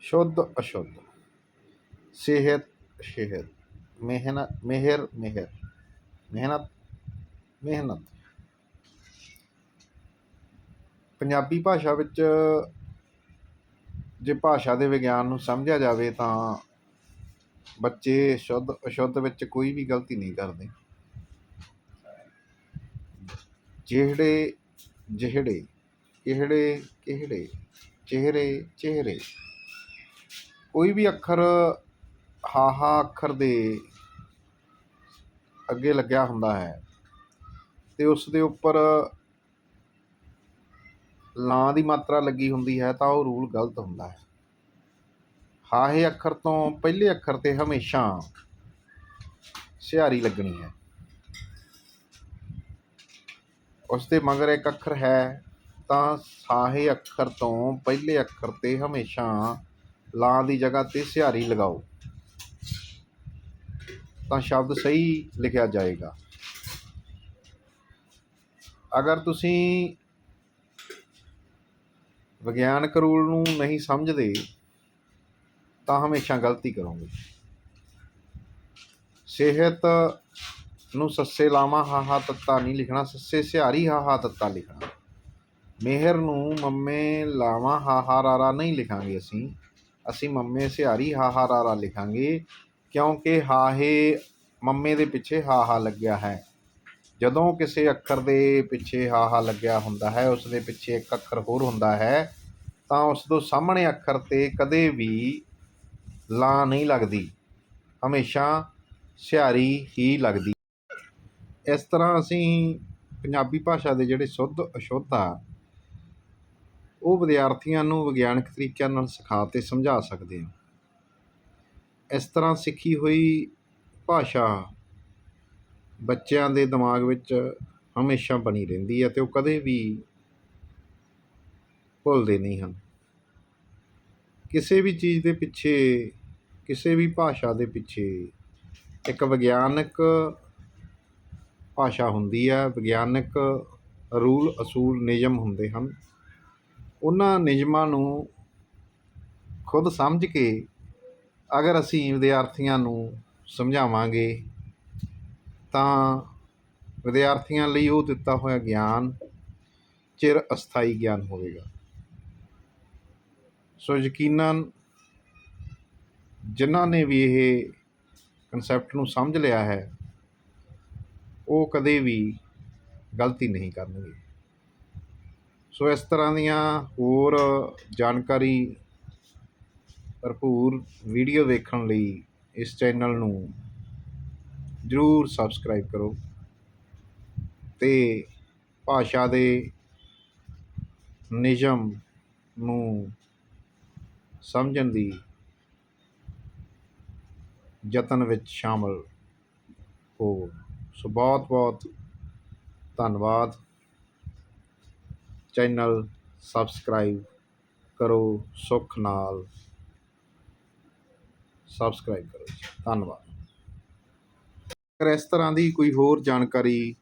ਸ਼ੁੱਧ ਅਸ਼ੁੱਧ। ਸਿਹਤ ਸਿਹਤ। ਮਿਹਨਤ ਮਿਹਰ ਮਿਹਰ। ਮਿਹਨਤ ਮਿਹਨਤ। ਪੰਜਾਬੀ ਭਾਸ਼ਾ ਵਿੱਚ ਜੇ ਭਾਸ਼ਾ ਦੇ ਵਿਗਿਆਨ ਨੂੰ ਸਮਝਿਆ ਜਾਵੇ ਤਾਂ ਬੱਚੇ ਸ਼ੁੱਧ ਅਸ਼ੁੱਧ ਵਿੱਚ ਕੋਈ ਵੀ ਗਲਤੀ ਨਹੀਂ ਕਰਦੇ। ਜਿਹੜੇ ਜਿਹੜੇ ਕਿਹੜੇ ਕਿਹੜੇ ਚਿਹਰੇ ਚਿਹਰੇ ਕੋਈ ਵੀ ਅੱਖਰ ਹਾਹਾ ਅੱਖਰ ਦੇ ਅੱਗੇ ਲੱਗਿਆ ਹੁੰਦਾ ਹੈ ਤੇ ਉਸ ਦੇ ਉੱਪਰ ਲਾਂ ਦੀ ਮਾਤਰਾ ਲੱਗੀ ਹੁੰਦੀ ਹੈ ਤਾਂ ਉਹ ਰੂਲ ਗਲਤ ਹੁੰਦਾ ਹੈ। ਹਾਹੇ ਅੱਖਰ ਤੋਂ ਪਹਿਲੇ ਅੱਖਰ ਤੇ ਹਮੇਸ਼ਾ ਸਿਹਾਰੀ ਲੱਗਣੀ ਹੈ। ਉਸ ਦੇ ਮਗਰ ਇੱਕ ਅੱਖਰ ਹੈ ਤਾਂ ਸਾਹੇ ਅੱਖਰ ਤੋਂ ਪਹਿਲੇ ਅੱਖਰ ਤੇ ਹਮੇਸ਼ਾ ਲਾਂ ਦੀ ਜਗ੍ਹਾ ਤੇ ਸਿਹਾਰੀ ਲਗਾਓ। ਤਾਂ ਸ਼ਬਦ ਸਹੀ ਲਿਖਿਆ ਜਾਏਗਾ। ਅਗਰ ਤੁਸੀਂ ਵਿਗਿਆਨਕ ਰੂਲ ਨੂੰ ਨਹੀਂ ਸਮਝਦੇ, ਤਾਂ ਹਮੇਸ਼ਾ ਗਲਤੀ ਕਰੋਗੇ। ਸਿਹਤ ਨੂੰ ਸੱਸੇ ਲਾਵਾਂ ਹਾਹਾ ਤੱਤਾ ਨਹੀਂ ਲਿਖਣਾ। ਸੱਸੇ ਸਿਹਾਰੀ ਹਾਹਾ ਤੱਤਾ ਲਿਖਣਾ। ਮਿਹਰ ਨੂੰ ਮੰਮੇ ਲਾਵਾਂ ਹਾਹਾ ਰਾਰਾ ਨਹੀਂ ਲਿਖਾਂਗੇ ਅਸੀਂ। ਅਸੀਂ ਮੰਮੇ ਸਿਹਾਰੀ ਹਾਹਾ ਰਾਰਾ ਲਿਖਾਂਗੇ, ਕਿਉਂਕਿ ਹਾਹੇ ਮੰਮੇ ਦੇ ਪਿੱਛੇ ਹਾਹਾ ਲੱਗਿਆ ਹੈ। ਜਦੋਂ ਕਿਸੇ ਅੱਖਰ ਦੇ ਪਿੱਛੇ ਹਾਹਾ ਲੱਗਿਆ ਹੁੰਦਾ ਹੈ, ਉਸ ਦੇ ਪਿੱਛੇ ਇੱਕ ਅੱਖਰ ਹੋਰ ਹੁੰਦਾ ਹੈ, ਤਾਂ ਉਸ ਤੋਂ ਸਾਹਮਣੇ ਅੱਖਰ ਤੇ ਕਦੇ ਵੀ ਲਾ ਨਹੀਂ ਲੱਗਦੀ। ਹਮੇਸ਼ਾ ਸਿਹਾਰੀ ਹੀ ਲੱਗਦੀ। ਇਸ ਤਰ੍ਹਾਂ ਅਸੀਂ ਪੰਜਾਬੀ ਭਾਸ਼ਾ ਦੇ ਜਿਹੜੇ ਸ਼ੁੱਧ ਅਸ਼ੁੱਧ ਆ ਉਹ ਵਿਦਿਆਰਥੀਆਂ ਨੂੰ ਵਿਗਿਆਨਕ ਤਰੀਕਿਆਂ ਨਾਲ ਸਿਖਾ ਅਤੇ ਸਮਝਾ ਸਕਦੇ ਹਾਂ ਇਸ ਤਰ੍ਹਾਂ ਸਿੱਖੀ ਹੋਈ ਭਾਸ਼ਾ ਬੱਚਿਆਂ ਦੇ ਦਿਮਾਗ ਵਿੱਚ ਹਮੇਸ਼ਾ ਬਣੀ ਰਹਿੰਦੀ ਹੈ ਅਤੇ ਉਹ ਕਦੇ ਵੀ ਭੁੱਲਦੇ ਨਹੀਂ ਹਨ। ਕਿਸੇ ਵੀ ਚੀਜ਼ ਦੇ ਪਿੱਛੇ, ਕਿਸੇ ਵੀ ਭਾਸ਼ਾ ਦੇ ਪਿੱਛੇ ਇੱਕ ਵਿਗਿਆਨਕ ਭਾਸ਼ਾ ਹੁੰਦੀ ਹੈ। ਵਿਗਿਆਨਕ ਰੂਲ ਅਸੂਲ ਨਿਯਮ ਹੁੰਦੇ ਹਨ। ਉਹਨਾਂ ਨਿਯਮਾਂ ਨੂੰ ਖੁਦ ਸਮਝ ਕੇ ਅਗਰ ਅਸੀਂ ਵਿਦਿਆਰਥੀਆਂ ਨੂੰ ਸਮਝਾਵਾਂਗੇ, ਤਾਂ ਵਿਦਿਆਰਥੀਆਂ ਲਈ ਉਹ ਦਿੱਤਾ ਹੋਇਆ ਗਿਆਨ ਚਿਰ ਅਸਥਾਈ ਗਿਆਨ ਹੋਵੇਗਾ। ਸੋ ਯਕੀਨਨ ਜਿਨ੍ਹਾਂ ਨੇ ਵੀ ਇਹ ਕਨਸੈਪਟ ਨੂੰ ਸਮਝ ਲਿਆ ਹੈ, ਉਹ ਕਦੇ ਵੀ ਗਲਤੀ ਨਹੀਂ ਕਰਨਗੇ। ਸੋ ਇਸ ਤਰ੍ਹਾਂ ਦੀਆਂ ਹੋਰ ਜਾਣਕਾਰੀ ਭਰਪੂਰ ਵੀਡੀਓ ਵੇਖਣ ਲਈ ਇਸ ਚੈਨਲ ਨੂੰ ਜ਼ਰੂਰ ਸਬਸਕ੍ਰਾਈਬ ਕਰੋ ਤੇ ਭਾਸ਼ਾ ਦੇ ਨਿਯਮ ਨੂੰ ਸਮਝਣ ਦੀ ਯਤਨ ਵਿੱਚ ਸ਼ਾਮਲ ਹੋ। ਸੋ ਬਹੁਤ ਬਹੁਤ ਧੰਨਵਾਦ। ਚੈਨਲ ਸਬਸਕ੍ਰਾਈਬ ਕਰੋ, ਸੁੱਖ ਨਾਲ ਸਬਸਕ੍ਰਾਈਬ ਕਰੋ ਧੰਨਵਾਦ। ਅਗਰ ਇਸ ਤਰ੍ਹਾਂ ਦੀ ਕੋਈ ਹੋਰ ਜਾਣਕਾਰੀ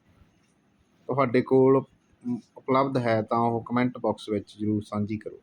ਤੁਹਾਡੇ ਕੋਲ ਉਪਲਬਧ ਹੈ ਤਾਂ ਉਹ ਕਮੈਂਟ ਬਾਕਸ ਵਿੱਚ ਜ਼ਰੂਰ ਸਾਂਝੀ ਕਰੋ।